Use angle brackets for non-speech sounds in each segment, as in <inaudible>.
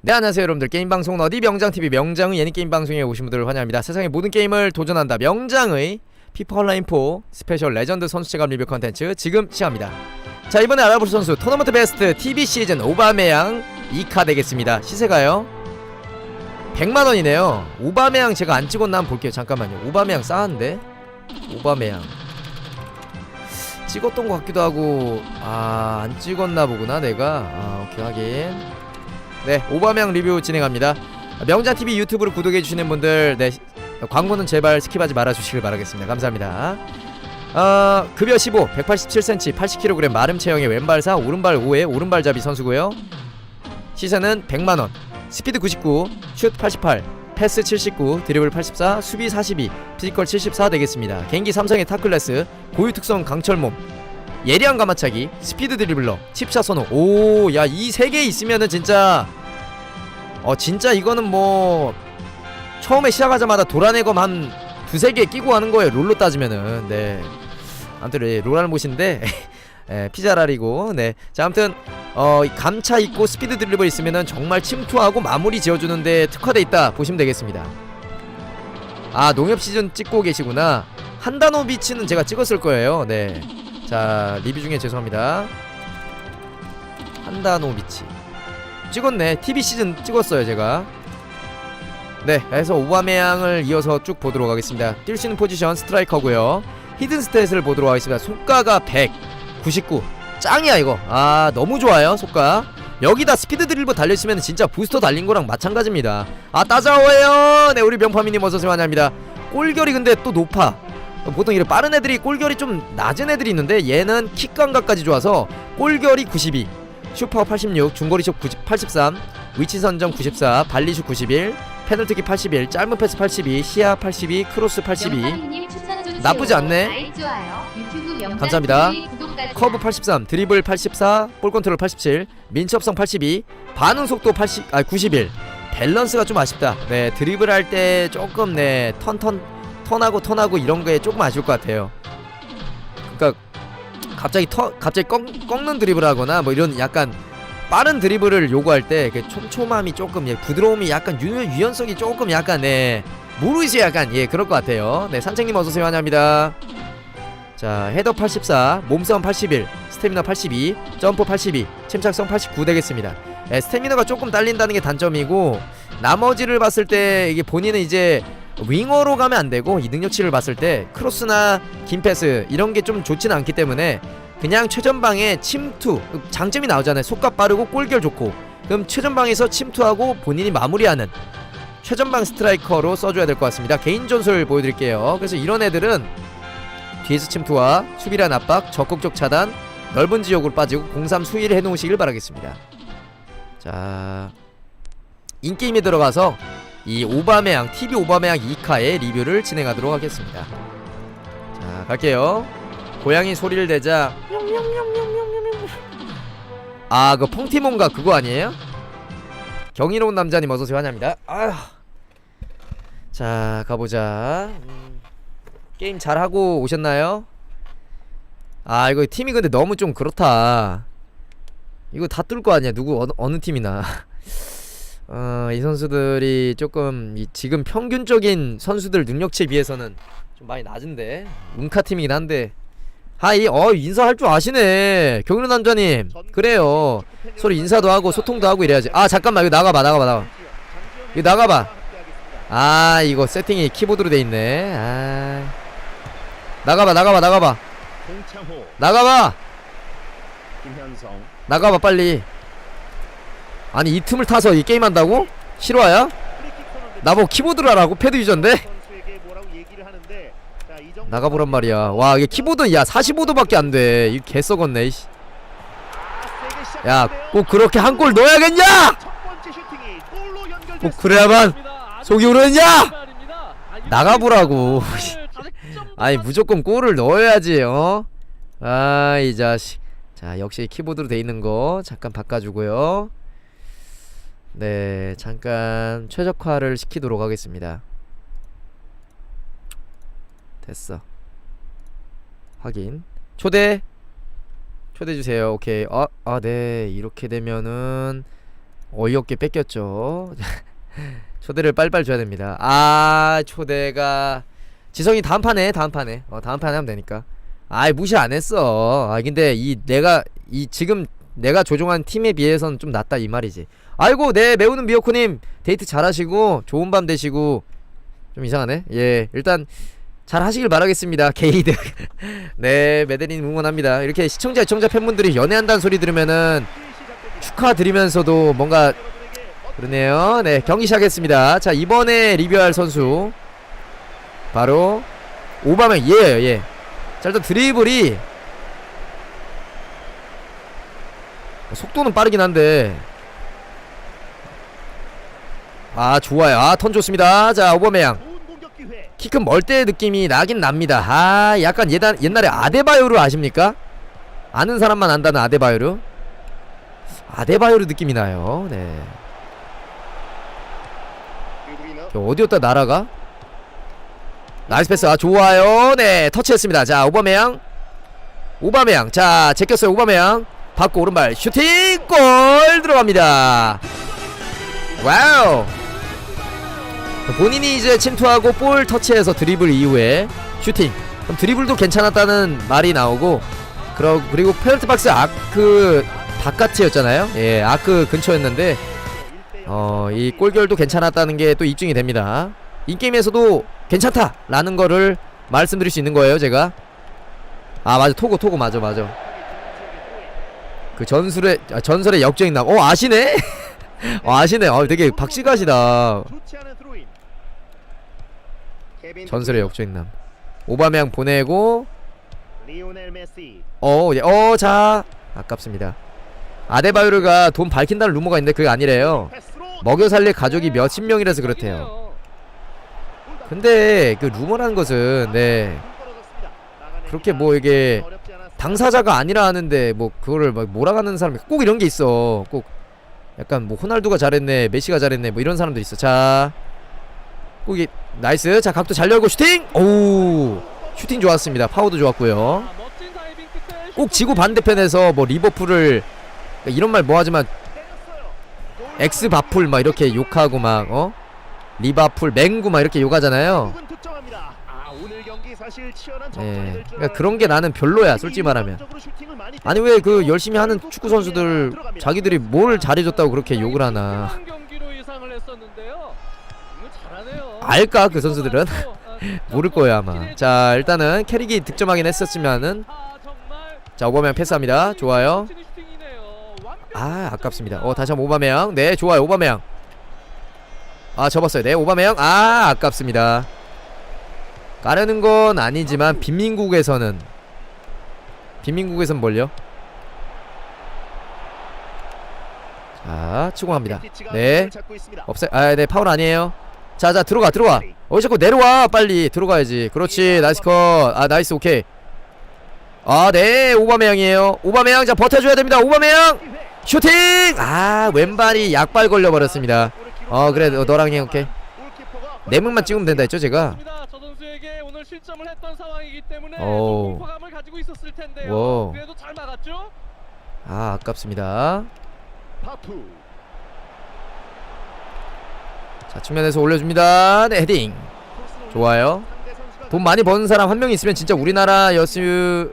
네 안녕하세요 여러분들. 게임방송 어디? 명장TV 명장의 예능 게임방송에 오신 분들을 환영합니다. 세상의 모든 게임을 도전한다. 명장의 피파 온라인4 스페셜 레전드 선수 체감 리뷰 컨텐츠 지금 시작합니다. 자 이번에 알아볼 선수 토너먼트 베스트 TV 시즌 오바메양 2카 되겠습니다. 시세가요? 100만원이네요. 오바메양 제가 안 찍었나 한번 볼게요. 잠깐만요. 오바메양 싸한데? 오바메양. 찍었던 것 같기도 하고 아 안 찍었나 보구나 내가. 아 오케이 확인 네, 오바명 리뷰 진행합니다. 명자 TV 유튜브를 구독해 주시는 분들, 네 광고는 제발 스킵하지 말아 주시길 바라겠습니다. 감사합니다. 어, 급여 15, 187cm, 80kg 마름 체형의 왼발사, 오른발 5에 오른발잡이 선수고요. 시세는 100만 원. 스피드 99, 슛 88, 패스 79, 드리블 84, 수비 42, 피지컬 74 되겠습니다. 개인기 삼성의 타클래스, 고유 특성 강철 몸, 예리한 가마차기, 스피드 드리블러, 칩샷 선호. 오, 야, 이 세 개 있으면은 진짜 어 진짜 이거는 뭐 처음에 시작하자마자 도라네검 한 두세 개 끼고 하는 거예요. 롤로 따지면은. 네. 아무튼 예, 롤하는 곳인데 <laughs> 예, 피자랄이고. 네. 자, 아무튼 어, 이 감차 있고 스피드 드리블 있으면은 정말 침투하고 마무리 지어 주는데 특화돼 있다 보시면 되겠습니다. 아, 농협 시즌 찍고 계시구나. 한다노 비치는 제가 찍었을 거예요. 네. 자 리뷰 중에 죄송합니다. 한다노 비치. 찍었네. TV 시즌 찍었어요 제가. 네 그래서 오바메양을 이어서 쭉 보도록 하겠습니다. 뛸 수 있는 포지션 스트라이커고요. 히든 스탯을 보도록 하겠습니다. 속가가 100 99 짱이야 이거. 아 너무 좋아요 속가. 여기다 스피드 드릴버 달려있으면 진짜 부스터 달린 거랑 마찬가지입니다. 아 따자오해요! 네 우리 명파미님 어서오세요 환영합니다. 골결이 근데 또 높아 보통 이렇게 빠른 애들이 골결이 좀 낮은 애들이 있는데 얘는 킥 감각까지 좋아서 골결이 92 슈퍼 86 중거리슛 90, 83 위치 선정 94 발리슛 91 페널티킥 81 짧은 패스 82 시야 82 크로스 82 나쁘지 않네. 감사합니다. 커브 83 드리블 84 볼 컨트롤 87 민첩성 82 반응 속도 80 아 91 밸런스가 좀 아쉽다. 네 드리블 할 때 조금 네 턴턴 턴하고 턴하고 이런 거에 조금 아쉬울 것 같아요. 그러니까 갑자기 터 갑자기 꺾, 꺾는 드리블 하거나 뭐 이런 약간 빠른 드리블을 요구할 때 그 촘촘함이 조금 예, 부드러움이 약간 유, 유연성이 조금 약간 네 모르겠어요 약간 예 그럴 것 같아요. 네 산책님 어서 오세요 환영합니다. 자 헤더 84 몸싸움 81 스태미너 82 점프 82 침착성 89 되겠습니다. 예, 스태미너가 조금 딸린다는 게 단점이고 나머지를 봤을 때 이게 본인은 이제 윙어로 가면 안 되고 이 능력치를 봤을 때 크로스나 긴 패스 이런 게 좀 좋지는 않기 때문에 그냥 최전방에 침투 장점이 나오잖아요. 속값 빠르고 골결 좋고. 그럼 최전방에서 침투하고 본인이 마무리하는 최전방 스트라이커로 써줘야 될 것 같습니다. 개인 전술 보여드릴게요. 그래서 이런 애들은 뒤에서 침투와 수비란 압박 적극적 차단 넓은 지역으로 빠지고 공삼 수위를 해놓으시길 바라겠습니다. 자 인게임에 들어가서 이 오바메양 TV 오바메양 2카의 리뷰를 진행하도록 하겠습니다. 자 갈게요. 고양이 소리를 내자. 아그 펑티몬가 그거 아니에요? 경이로운 남자님 어서오세요 환영합니다. 아휴. 자 가보자. 음, 게임 잘 하고 오셨나요? 아 이거 팀이 근데 너무 좀 그렇다. 이거 다 뚫을 거 아니야 누구 어느, 어느 팀이나. <laughs> 어, 이 선수들이 조금 이 지금 평균적인 선수들 능력치에 비해서는 좀 많이 낮은데 운카 팀이긴 한데. 하이 어 인사할 줄 아시네. 경륜 남자님. 그래요. 서로 인사도 하고 소통도 하고 이래야지. 아 잠깐만. 이거 나가봐 나가봐 나가 이거 나가봐. 아 이거 세팅이 키보드로 돼 있네. 아. 나가봐 나가봐 나가봐. 나가봐. 나가봐 빨리 아니 이 틈을 타서 이 게임 한다고? 실화야? 나보고 키보드를 하라고? 패드 유저인데? 이 나가보란 말이야 와 이게 키보드 야 45도밖에 안돼 이거 개 썩었네 이씨. 아, 세게 시작하는데요. 야꼭 그렇게 한 골 넣어야겠냐 꼭. 그래야만 속이 오르느냐 나가보라고 <laughs> 아니 무조건 골을 넣어야지 어? 아 이 자식 자 역시 키보드로 돼 있는 거 잠깐 바꿔주고요 네 잠깐 최적화를 시키도록 하겠습니다 됐어 확인 초대 초대해 주세요 오케이 아 아 네 이렇게 되면은 어이없게 뺏겼죠. <laughs> 초대를 빨빨 줘야 됩니다. 아 초대가 지성이 다음 판에 다음 판에 어 다음 판에 하면 되니까. 아이 무시 안 했어. 아 근데 이 내가 이 지금 내가 조종한 팀에 비해서는 좀 낫다 이 말이지. 아이고 네 매우는 미호쿠님 데이트 잘하시고 좋은 밤 되시고 좀 이상하네. 예 일단 잘 하시길 바라겠습니다. 게이드. <laughs> 네 메데린 응원합니다. 이렇게 시청자 시청자 팬분들이 연애한다는 소리 들으면은 축하드리면서도 뭔가 그러네요. 네, 경기 시작했습니다. 자, 이번에 리뷰할 선수 바로 오바면 예, 예. 자, 일단 드리블이 속도는 빠르긴 한데 아, 좋아요. 아, 턴 좋습니다. 자, 공격 기회. 키큰 멀때 느낌이 나긴 납니다. 아, 약간 예단, 옛날에 아데바요르 아십니까? 아는 사람만 안다는 아데바요르. 아데바요르 느낌이 나요. 네. 저 어디였다 날아가? 나이스 패스 아 좋아요 네 터치했습니다 자 오바메양 오바메양 자 제꼈어요 오바메양 받고 오른발 슈팅 골 들어갑니다 와우 본인이 이제 침투하고 볼 터치해서 드리블 이후에 슈팅 그럼 드리블도 괜찮았다는 말이 나오고 그러, 그리고 페널티 박스 아크 바깥이었잖아요 예 아크 근처였는데 어, 이 골결도 괜찮았다는 게 또 입증이 됩니다. 인게임에서도 괜찮다 라는 거를 말씀드릴 수 있는 거예요, 제가. 아, 맞아. 토고, 토고, 맞아, 맞아. 그 전술의, 아, 전설의 역적인 남. 어, 아시네? <laughs> 어, 아시네. 어, 되게 박시가시다. 전설의 역적인 남. 오바메양 보내고. 어, 예, 어, 자. 아깝습니다. 아데바요르가 돈 밝힌다는 루머가 있는데 그게 아니래요. 먹여 살릴 가족이 몇십 명이라서 그렇대요. 근데 그 루머라는 것은 네. 그렇게 뭐 이게. 당사자가 아니라 하는데 뭐 그거를 막 몰아가는 사람이 꼭 이런 게 있어 꼭 약간 뭐 호날두가 잘했네 메시가 잘했네 뭐 이런 사람들 있어 자 꼭 이 나이스 자 각도 잘 열고 슈팅 오 슈팅 좋았습니다 파워도 좋았고요 꼭 지구 반대편에서 뭐 리버풀을 그러니까 이런 말 뭐하지만 때렸어요. 골 엑스 바풀 막 이렇게 욕하고 막 어 리바풀 맹구 막 이렇게 욕하잖아요. 아, 예 될줄 그러니까 그런 게 나는 별로야 솔직히 말하면 아니 왜 그 열심히 하는 축구 선수들 자기들이 뭘 잘해줬다고 그렇게 욕을 하나 알까 그 선수들은? 아, <laughs> 모를 거예요 아마. 자 일단은 캐릭이 득점하긴 했었지만은 자 오바메양 패스합니다. 좋아요. 아 아깝습니다. 어 다시 한번 오바메양. 네 좋아요 오바메양. 아 접었어요. 네 오바메양. 아 아깝습니다. 까르는 건 아니지만 빈민국에서는 빈민국에선 뭘요? 자 갑니다. 네. 없애 아네 파울 아니에요 자자 들어가 들어가. 어디 자꾸 내려와 빨리. 들어가야지. 그렇지 나이스 컷아 나이스 오케이. 아네 오바메양이에요. 오바메양 자 버텨줘야 됩니다. 오바메양! 슈팅! 아 왼발이 약발 걸려버렸습니다. 어 그래 너- 너랑 해 오케이. 내문만 찍으면 된다 했죠 제가? 그렇습니다. 저 선수에게 오늘 실점을 했던 상황이기 때문에 오. 좀 공포감을 가지고 있었을 텐데요. 오. 그래도 잘 막았죠? 아 아깝습니다. 파투 자 측면에서 올려줍니다. 네 헤딩. 좋아요. 돈 많이 버는 사람 한 명 있으면 진짜 우리나라였으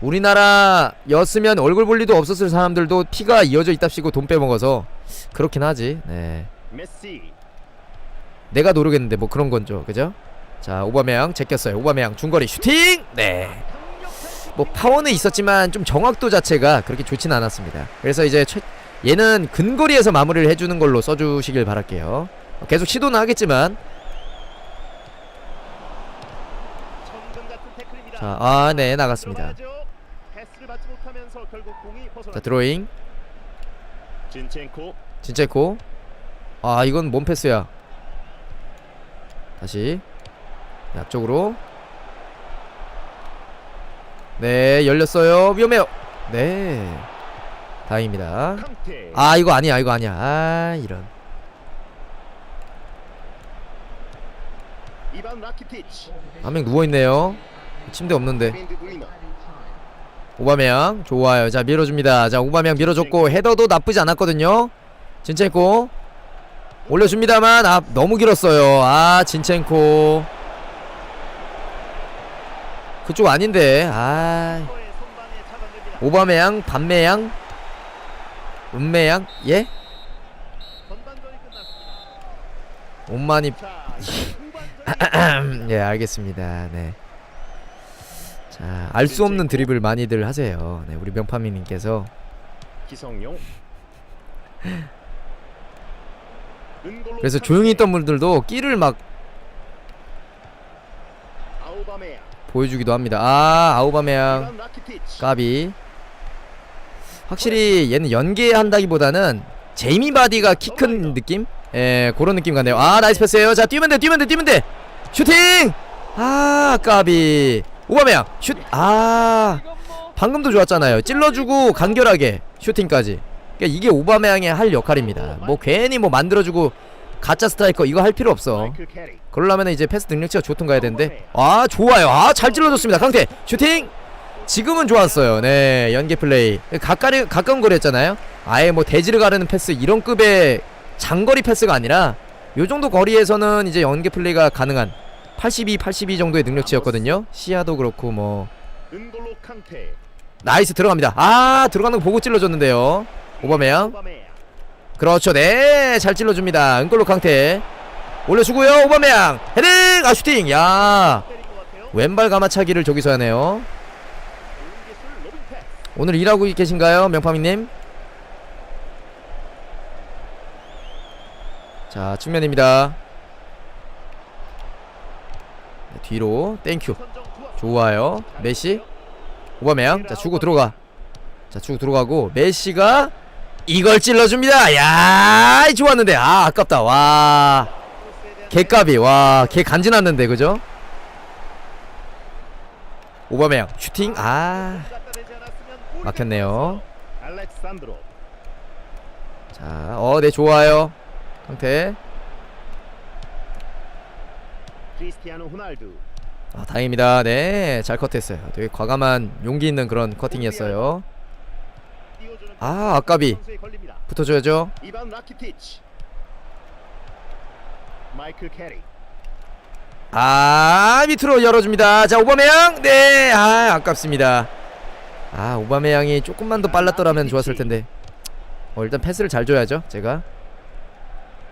우리나라였으면 얼굴 볼 리도 없었을 사람들도 피가 이어져 있답시고 돈 빼먹어서 그렇긴 하지. 네. 내가 노르겠는데 뭐 그런 건죠. 그죠? 자 오바메양 제꼈어요. 오바메양 중거리 슈팅! 네 뭐 파워는 있었지만 좀 정확도 자체가 그렇게 좋진 않았습니다. 그래서 이제 최, 얘는 근거리에서 마무리를 해주는 걸로 써주시길 바랄게요. 계속 시도는 하겠지만. 자 아 네 나갔습니다. 자 드로잉. 진첸코. 아 이건 몸 패스야? 다시. 네, 앞쪽으로. 네 열렸어요. 위험해요. 네 다행입니다. 아 이거 아니야 이거 아니야. 아 이런. 이반 라키티치. 한명 누워있네요. 침대 없는데. 오바메양 좋아요. 자 밀어줍니다. 자 오바메양 밀어줬고 헤더도 나쁘지 않았거든요. 진첸코. 올려줍니다만 아 너무 길었어요. 아 진첸코. 그쪽 아닌데. 아. 오바메양 반메양 은메양? 예? 자, <laughs> 후반전이 <laughs> 예 알겠습니다. 네 자 알 수 없는 드립을 많이들 하세요. 네 우리 명파미님께서. 기성용. <laughs> 그래서. 조용히 있던 분들도 끼를 막. 보여주기도 합니다. 아 아우바메양. 까비 확실히 얘는 연계한다기보다는 제이미 바디가 키 큰 느낌? 예 그런 느낌 같네요. 아 나이스 패스예요. 자 뛰면 돼 뛰면 돼 뛰면 돼. 슈팅! 아 까비. 오바메양 슛아 이건 뭐 방금도 좋았잖아요. 찔러주고 간결하게 슈팅까지. 그러니까 이게 오바메양의 할 역할입니다. 뭐 괜히 뭐 만들어주고 가짜 스트라이커 이거 할 필요 없어. 그러려면 이제 패스 능력치가 좋든 가야 되는데. 아 좋아요. 아 잘 찔러줬습니다. 강태. 슈팅 지금은 좋았어요. 네 연계 플레이. 가까이 가까운 거리였잖아요. 아예 뭐 대지를 가르는 패스 이런 급의 장거리 패스가 아니라 요 정도 거리에서는 이제 연계 플레이가 가능한 82 82 정도의 능력치였거든요. 시야도 그렇고 뭐. 나이스 들어갑니다. 아 들어가는 거 보고 찔러줬는데요. 오바메양. 그렇죠. 네 잘 찔러줍니다. 은골로 강태. 올려주고요. 오바메양. 헤딩! 아 슈팅. 야. 왼발 가마차기를 저기서 하네요. 오늘 일하고 계신가요 명파미님? 자 측면입니다. 네, 뒤로. 땡큐. 좋아요. 메시. 오바메양. 자 주고 들어가. 자 주고 들어가고 메시가 이걸 찔러줍니다. 야 좋았는데. 아 아깝다. 와. 개까비 와개 간지났는데 그죠? 오바메양. 슈팅. 아 막혔네요. 자, 어, 네, 좋아요. 상태. 아, 다행입니다. 네, 잘 컷했어요. 되게 과감한 용기 있는 그런 커팅이었어요. 아, 아까비. 붙어줘야죠. 아, 밑으로 열어줍니다. 자, 오바메양. 네, 아, 아깝습니다. 아, 오바메양이 조금만 더 빨랐더라면 좋았을 텐데. 어, 일단 패스를 잘 줘야죠. 제가.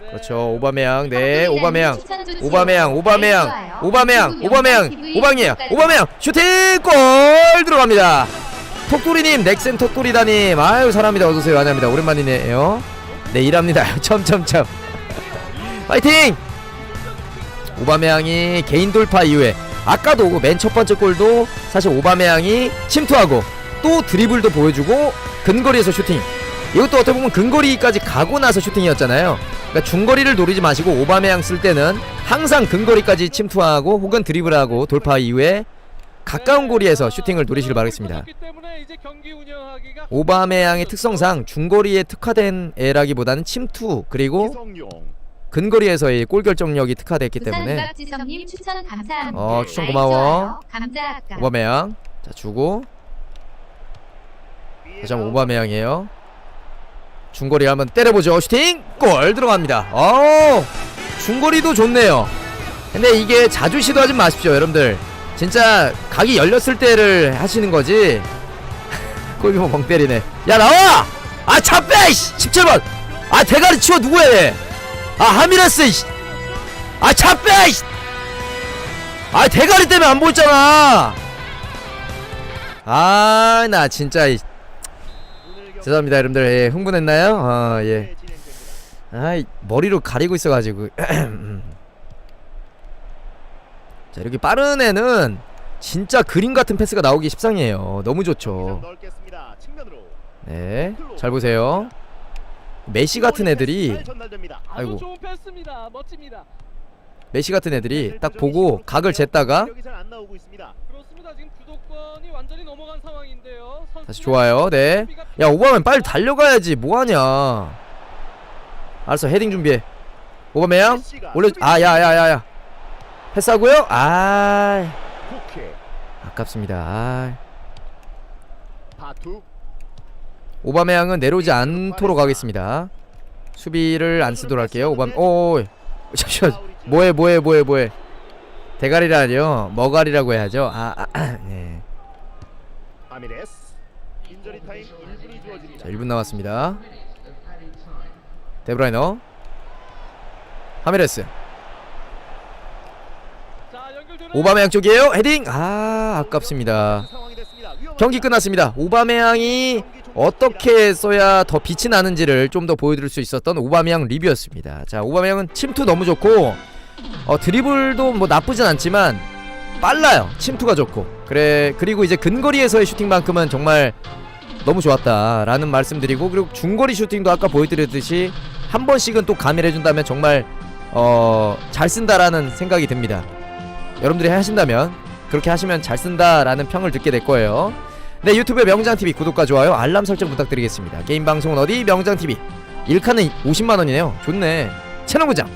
네. 그렇죠. 오바메양. 네, 오바메양. 오바메양, 오바메양, 오바메양, 오바메양, 오방이에요. 오바메양 슈팅 골 들어갑니다. 톡돌이님, 넥센 톡돌이다님, 아유 사람이다 어서오세요 안녕합니다 오랜만이네요. 네 일합니다. <laughs> 점점점. 파이팅! 오바메양이 개인 돌파 이후에 아까도 맨 첫 번째 골도 사실 오바메양이 침투하고 또 드리블도 보여주고 근거리에서 슈팅. 이것도 어떻게 보면 근거리까지 가고 나서 슈팅이었잖아요. 그러니까 중거리를 노리지 마시고 오바메양 쓸 때는 항상 근거리까지 침투하고 혹은 드리블하고 돌파 이후에 가까운 거리에서 슈팅을 노리시길 바라겠습니다. 오바메양의 특성상 중거리에 특화된 애라기보다는 침투 그리고. 근거리에서의 골 결정력이 특화됐기 때문에 박지성님 추천 감사합니다. 어, 추천 아이, 고마워. 오바메양 자 주고 다시 한번 오바메양이에요. 중거리 한번 때려보죠. 슈팅 골 들어갑니다. 어 중거리도 좋네요. 근데 이게 자주 시도하지 마십시오, 여러분들. 진짜 각이 열렸을 때를 하시는 거지. <laughs> 골키퍼 멍 때리네. 야 나와! 아 차빼! 17번. 아 대가리 치워 누구야 얘? 아 하미레스. 이씨. 아! 이씨. 아 대가리 때문에 안 보였잖아. 아 나 진짜 이- 죄송합니다 여러분들. 예, 흥분했나요? 아 예. 아이 머리로 가리고 있어가지고. <clears throat> 자 이렇게 빠른 애는 진짜 그림 같은 패스가 나오기 십상이에요. 너무 좋죠. 네잘 보세요. 메시 같은 애들이 아이고. 메시 같은 애들이 딱 보고 각을 쟀다가. 다시 좋아요. 네야 오바면 빨리 달려가야지. 뭐하냐. 알았어 헤딩 준비해. 오바메양 올려 아 야야 야야. 패스하고요. 아. 아깝습니다. 아 오바메양은 내려오지 않도록 하겠습니다. 수비를 안 쓰도록 할게요. 오바 오 잠시만 뭐해 뭐해 뭐해 뭐해 대가리라뇨 머가리라고 해야죠. 아, 아, 아 네. 아미레스 인저리 타임 1분이 주어집니다. 자 1분 남았습니다. 데브라이너 하메레스 자 연결되는 오바메양 쪽이에요. 헤딩 아 아깝습니다. 경기 끝났습니다. 오바메양이 어떻게 써야 더 빛이 나는지를 좀 더 보여드릴 수 있었던 오바메양 리뷰였습니다. 자, 오바메양은 침투 너무 좋고 어, 드리블도 뭐 나쁘진 않지만 빨라요. 침투가 좋고 그래 그리고 이제 근거리에서의 슈팅만큼은 정말 너무 좋았다라는 말씀드리고 그리고 중거리 슈팅도 아까 보여드렸듯이 한 번씩은 또 가미를 해준다면 정말 어, 잘 쓴다라는 생각이 듭니다. 여러분들이 하신다면 그렇게 하시면 잘 쓴다라는 평을 듣게 될 거예요. 네 유튜브의 명장TV 구독과 좋아요 알람 설정 부탁드리겠습니다. 게임 방송은 어디? 명장TV. 일카는 50만원이네요. 좋네. 채널 고장